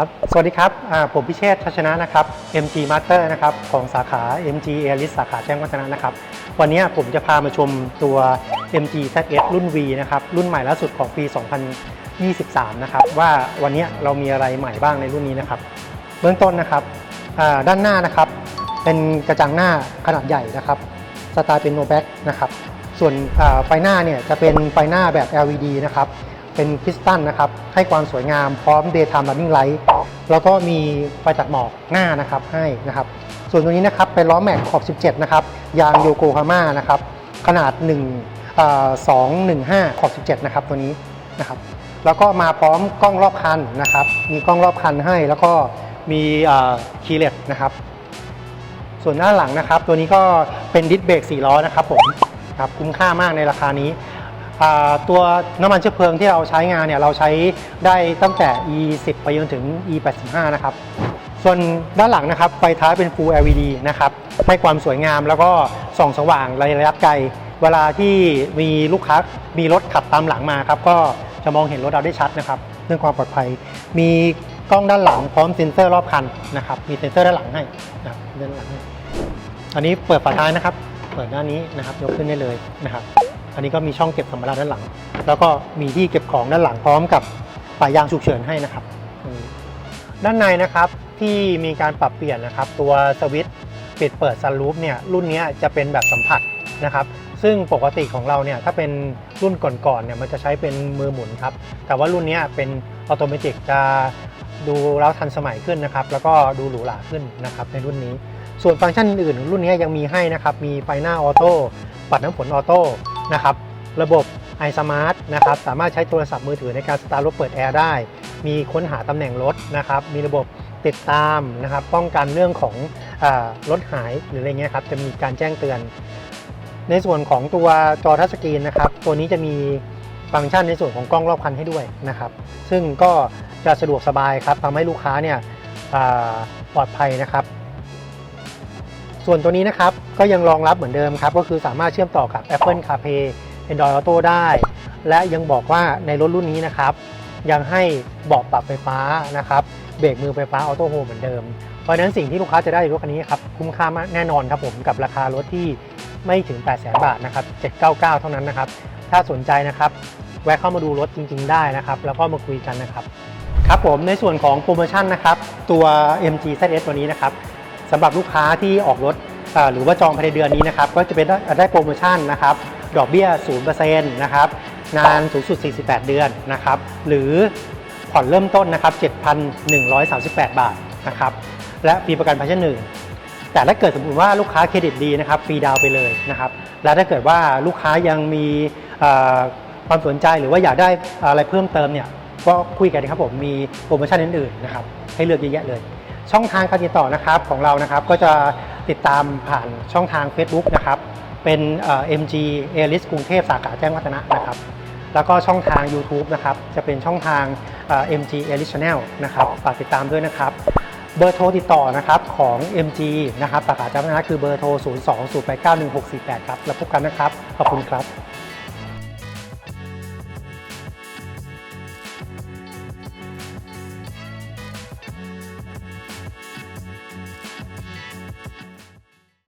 ครับสวัสดีครับผมพิเชษชัชนะนะครับ MG Master นะครับของสาขา MG Airlist สาขาแจ้งวัฒนะนะครับ วันนี้ผมจะพามาชมตัว MG ZS รุ่น V นะครับ รุ่นใหม่ล่าสุดของปี 2023 นะครับ ว่าวันนี้เรามีอะไรใหม่บ้างในรุ่นนี้นะครับ เบื้องต้นนะครับด้านหน้านะครับ เป็นกระจังหน้าขนาดใหญ่นะครับสไตล์เป็นโนแบ็กนะครับ ส่วนไฟหน้าเนี่ยจะเป็นไฟหน้าแบบ LED นะครับ เป็นคริสตัลนะครับ ให้ความสวยงามพร้อม daytime running light แล้วก็มีไฟตัดหมอกหน้านะครับให้นะครับ ส่วนตัวนี้นะครับเป็นล้อแม็กขอบ 17 นะครับ ยางโยโกฮาม่านะครับ ขนาด1 215 ขอบ 17 นะครับตัวนี้นะครับแล้วก็มาพร้อมกล้องรอบคันนะครับ มีกล้องรอบคันให้แล้วก็มีคีย์เลสนะครับ ส่วนด้านหลังนะครับ ตัวนี้ก็เป็นดิสเบรก4ล้อนะครับผมครับคุ้มค่ามากในราคานี้ ตัวน้ำมันเชื้อเพลิงที่เราใช้งานเนี่ยเราใช้ได้ตั้งแต่ E10 ไปจนถึง E85 นะครับ ส่วนด้านหลังนะครับไฟท้ายเป็น Full LED นะครับให้ความสวยงามแล้วก็ส่องสว่างระยะไกล เวลาที่มีลูกค้ามีรถขับตามหลังมาครับก็จะมองเห็นรถเราได้ชัดนะครับเรื่องความปลอดภัย มีกล้องด้านหลังพร้อมเซ็นเซอร์รอบคันนะครับมีเซ็นเซอร์ด้านหลังให้นะครับด้านหลังให้อันนี้เปิดฝาท้ายนะครับ เปิดด้านนี้นะครับยกขึ้นได้เลยนะครับ อันนี้ก็มีช่องเก็บสัมภาระด้านหลัง แล้วก็มีที่เก็บของด้านหลังพร้อมกับป่ายยางฉุกเฉินให้นะครับ ด้านในนะครับที่มีการปรับเปลี่ยนนะครับ ตัวสวิตช์ปิดเปิดซันรูฟเนี่ยรุ่นนี้จะเป็นแบบสัมผัสนะครับ ซึ่งปกติของเราเนี่ยถ้าเป็นรุ่นก่อนๆเนี่ยมันจะใช้เป็นมือหมุนครับ แต่ว่ารุ่นนี้เป็นออโตเมติกจะดูแล้วทันสมัยขึ้นนะครับ แล้วก็ดูหรูหราขึ้นนะครับในรุ่นนี้ ส่วนฟังก์ชันอื่นรุ่นนี้ยังมีให้นะครับ มีไฟหน้าออโต้ปัดน้ำฝนออโต้ นะครับ ระบบ iSmart นะครับ สามารถใช้โทรศัพท์มือถือในการสตาร์ทรถเปิดแอร์ได้ มีค้นหาตำแหน่งรถนะครับ มีระบบติดตามนะครับ ป้องกันเรื่องของอรถหายหรืออะไรเงี้ยครับ จะมีการแจ้งเตือน ในส่วนของตัวจอทัชสกรีนนะครับ ตัวนี้จะมีฟังก์ชันในส่วนของกล้องรอบคันให้ด้วยนะครับ ซึ่งก็จะสะดวกสบายครับทำให้ลูกค้าเนี่ยปลอดภัยนะครับ ส่วนตัวนี้นะครับก็ยังรองรับเหมือนเดิมครับ ก็คือสามารถเชื่อมต่อกับ Apple CarPlay Android Auto ได้ และยังบอกว่าในรถรุ่นนี้นะครับ ยังให้เบาะปรับไฟฟ้านะครับเบรกมือไฟฟ้าออโต้โฮเหมือนเดิม เพราะฉะนั้นสิ่งที่ลูกค้าจะได้ในรถคันนี้ครับคุ้มค่ามากแน่นอนครับผมกับราคารถที่ไม่ถึง8 0 0 0 0 0 บาทนะครับ 799 เท่านั้นนะครับ ถ้าสนใจนะครับ แวะเข้ามาดูรถจริง ๆ ได้นะครับ แล้วก็มาคุยกันนะครับ ครับผมในส่วนของโปรโมชั่นนะครับ ตัว MG ZS ตัวนี้นะครับ สำหรับลูกค้าที่ออกรถหรือว่าจองภายในเดือนนี้นะครับก็จะเป็นได้ไดโปรโมชั่นนะครับดอกเบี้ย 0%นะครับนานสูงสุด 48 เดือนนะครับหรือผ่อนเริ่มต้นนะครับ 7,138 บาทนะครับและฟรีประกันภัยชั้นหนึ่งแต่ถ้าเกิดสมมติว่าลูกค้าเครดิตดีนะครับฟรีดาวน์ไปเลยนะครับและถ้าเกิดว่าลูกค้ายังมีความสนใจหรือว่าอยากได้อะไรเพิ่มเติมเนี่ยก็คุยกันนะครับผมมีโปรโมชั่นอื่นๆนะครับให้เลือกเยอะแยะเลย ช่องทางการติดต่อนะครับของเรานะครับก็จะติดตามผ่านช่องทาง Facebook นะครับเป็นเอ่อ MG a l i s กรุงเทพสาขาแจ้งวัฒนะนะครับ แล้วก็ช่องทาง YouTube นะครับจะเป็นช่องทางเอ่อ MG a l i s Channel นะครับฝากติดตามด้วยนะครับเบอร์โทรติดต่อนะครับของ MG นะครับสาขาจำนะคือเบอร์โทร 0 2 0 8 9 1 6 4 8 ครับ แล้วพบกันนะครับ ขอบคุณครับ